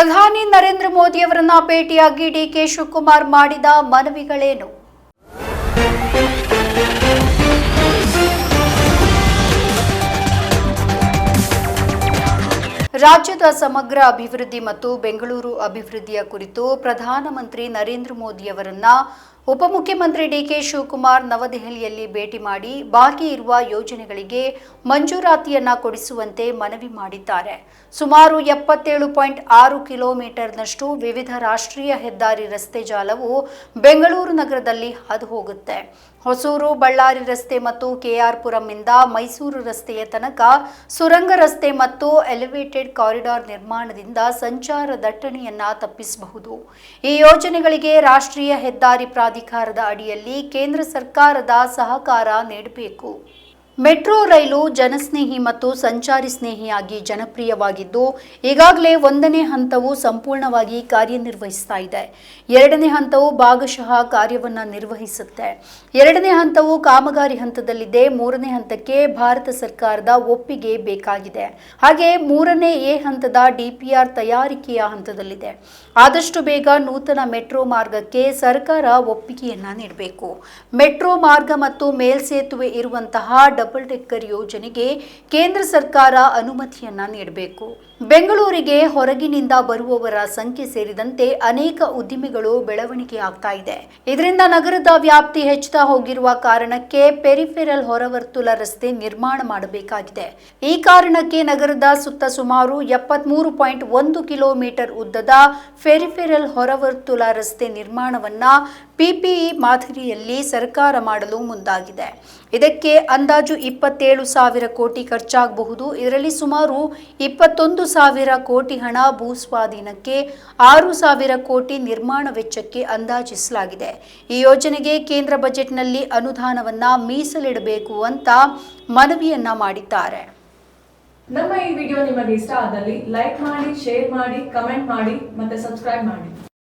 ಪ್ರಧಾನಿ ನರೇಂದ್ರ ಮೋದಿಯವರನ್ನ ಭೇಟಿಯಾಗಿ ಡಿಕೆ ಶಿವಕುಮಾರ್ ಮಾಡಿದ ಮನವಿಗಳೇನು? ರಾಜ್ಯದ ಸಮಗ್ರ ಅಭಿವೃದ್ಧಿ ಮತ್ತು ಬೆಂಗಳೂರು ಅಭಿವೃದ್ಧಿಯ ಕುರಿತು ಪ್ರಧಾನಮಂತ್ರಿ ನರೇಂದ್ರ ಮೋದಿಯವರನ್ನ ಉಪಮುಖ್ಯಮಂತ್ರಿ ಡಿಕೆ ಶಿವಕುಮಾರ್ ನವದೆಹಲಿಯಲ್ಲಿ ಭೇಟಿ ಮಾಡಿ ಬಾಕಿ ಇರುವ ಯೋಜನೆಗಳಿಗೆ ಮಂಜೂರಾತಿಯನ್ನ ಕೊಡಿಸುವಂತೆ ಮನವಿ ಮಾಡಿದ್ದಾರೆ. ಸುಮಾರು ಎಪ್ಪತ್ತೇಳು ಪಾಯಿಂಟ್ ಆರು ಕಿಲೋಮೀಟರ್ನಷ್ಟು ವಿವಿಧ ರಾಷ್ಟ್ರೀಯ ಹೆದ್ದಾರಿ ರಸ್ತೆ ಜಾಲವು ಬೆಂಗಳೂರು ನಗರದಲ್ಲಿ ಹಾದು ಹೋಗುತ್ತೆ. ಹೊಸೂರು, ಬಳ್ಳಾರಿ ರಸ್ತೆ ಮತ್ತು ಕೆಆರ್ಪುರಂನಿಂದ ಮೈಸೂರು ರಸ್ತೆಯ ತನಕ ಸುರಂಗ ರಸ್ತೆ ಮತ್ತು ಎಲಿವೇಟೆಡ್ ಕಾರಿಡಾರ್ ನಿರ್ಮಾಣದಿಂದ ಸಂಚಾರ ದಟ್ಟಣೆಯನ್ನ ತಪ್ಪಿಸಬಹುದು. ಈ ಯೋಜನೆಗಳಿಗೆ ರಾಷ್ಟ್ರೀಯ ಹೆದ್ದಾರಿ ಪ್ರಾಧಿಕಾರದ ಅಡಿಯಲ್ಲಿ ಕೇಂದ್ರ ಸರ್ಕಾರದ ಸಹಕಾರ ನೀಡಬೇಕು. ಮೆಟ್ರೋ ರೈಲು ಜನಸ್ನೇಹಿ ಮತ್ತು ಸಂಚಾರಿ ಸ್ನೇಹಿಯಾಗಿ ಜನಪ್ರಿಯವಾಗಿದ್ದು, ಈಗಾಗಲೇ ಒಂದನೇ ಹಂತವು ಸಂಪೂರ್ಣವಾಗಿ ಕಾರ್ಯನಿರ್ವಹಿಸ್ತಾ ಇದೆ. ಎರಡನೇ ಹಂತವು ಭಾಗಶಃ ಕಾರ್ಯವನ್ನು ನಿರ್ವಹಿಸುತ್ತೆ. ಎರಡನೇ ಹಂತವು ಕಾಮಗಾರಿ ಹಂತದಲ್ಲಿದೆ. ಮೂರನೇ ಹಂತಕ್ಕೆ ಭಾರತ ಸರ್ಕಾರದ ಒಪ್ಪಿಗೆ ಬೇಕಾಗಿದೆ. ಹಾಗೆ ಮೂರನೇ ಎ ಹಂತದ ಡಿಪಿಆರ್ ತಯಾರಿಕೆಯ ಹಂತದಲ್ಲಿದೆ. ಆದಷ್ಟು ಬೇಗ ನೂತನ ಮೆಟ್ರೋ ಮಾರ್ಗಕ್ಕೆ ಸರ್ಕಾರ ಒಪ್ಪಿಗೆಯನ್ನ ನೀಡಬೇಕು. ಮೆಟ್ರೋ ಮಾರ್ಗ ಮತ್ತು ಮೇಲ್ಸೇತುವೆ ಇರುವಂತಹ ಡಬಲ್ ಡೆಕ್ಕರ್ ಯೋಜನೆಗೆ ಕೇಂದ್ರ ಸರ್ಕಾರ ಅನುಮತಿಯನ್ನ ನೀಡಬೇಕು. ಬೆಂಗಳೂರಿಗೆ ಹೊರಗಿನಿಂದ ಬರುವವರ ಸಂಖ್ಯೆ ಸೇರಿದಂತೆ ಅನೇಕ ಉದ್ದಿಮೆಗಳು ಬೆಳವಣಿಗೆ ಆಗ್ತಾ ಇದೆ. ಇದರಿಂದ ನಗರದ ವ್ಯಾಪ್ತಿ ಹೆಚ್ಚುತ್ತಾ ಹೋಗಿರುವ ಕಾರಣಕ್ಕೆ ಪೆರಿಫೆರಲ್ ಹೊರವರ್ತುಲ ರಸ್ತೆ ನಿರ್ಮಾಣ ಮಾಡಬೇಕಾಗಿದೆ. ಈ ಕಾರಣಕ್ಕೆ ನಗರದ ಸುತ್ತ ಸುಮಾರು ಎಪ್ಪತ್ಮೂರು ಪಾಯಿಂಟ್ ಒಂದು ಕಿಲೋಮೀಟರ್ ಉದ್ದದ ಪೆರಿಫೆರಲ್ ಹೊರವರ್ತುಲ ರಸ್ತೆ ನಿರ್ಮಾಣವನ್ನ ಪಿಪಿಇ ಮಾದರಿಯಲ್ಲಿ ಸರ್ಕಾರ ಮಾಡಲು ಮುಂದಾಗಿದೆ. ಇದಕ್ಕೆ ಅಂದಾಜು ಇಪ್ಪತ್ತೇಳು ಸಾವಿರ ಕೋಟಿ ಖರ್ಚಾಗಬಹುದು. ಇದರಲ್ಲಿ ಸುಮಾರು ಇಪ್ಪತ್ತೊಂದು ಸಾವಿರ ಕೋಟಿ ಹಣ ಭೂಸ್ವಾಧೀನಕ್ಕೆ, ಆರು ಸಾವಿರ ಕೋಟಿ ನಿರ್ಮಾಣ ವೆಚ್ಚಕ್ಕೆ ಅಂದಾಜಿಸಲಾಗಿದೆ. ಈ ಯೋಜನೆಗೆ ಕೇಂದ್ರ ಬಜೆಟ್ನಲ್ಲಿ ಅನುದಾನವನ್ನ ಮೀಸಲಿಡಬೇಕು ಅಂತ ಮನವಿಯನ್ನ ಮಾಡಿದ್ದಾರೆ. ನಮ್ಮ ಈ ವಿಡಿಯೋ ನಿಮಗೆ ಇಷ್ಟ ಆದಲ್ಲಿ ಲೈಕ್ ಮಾಡಿ, ಶೇರ್ ಮಾಡಿ, ಕಮೆಂಟ್ ಮಾಡಿ ಮತ್ತೆ ಸಬ್ಸ್ಕ್ರೈಬ್ ಮಾಡಿ.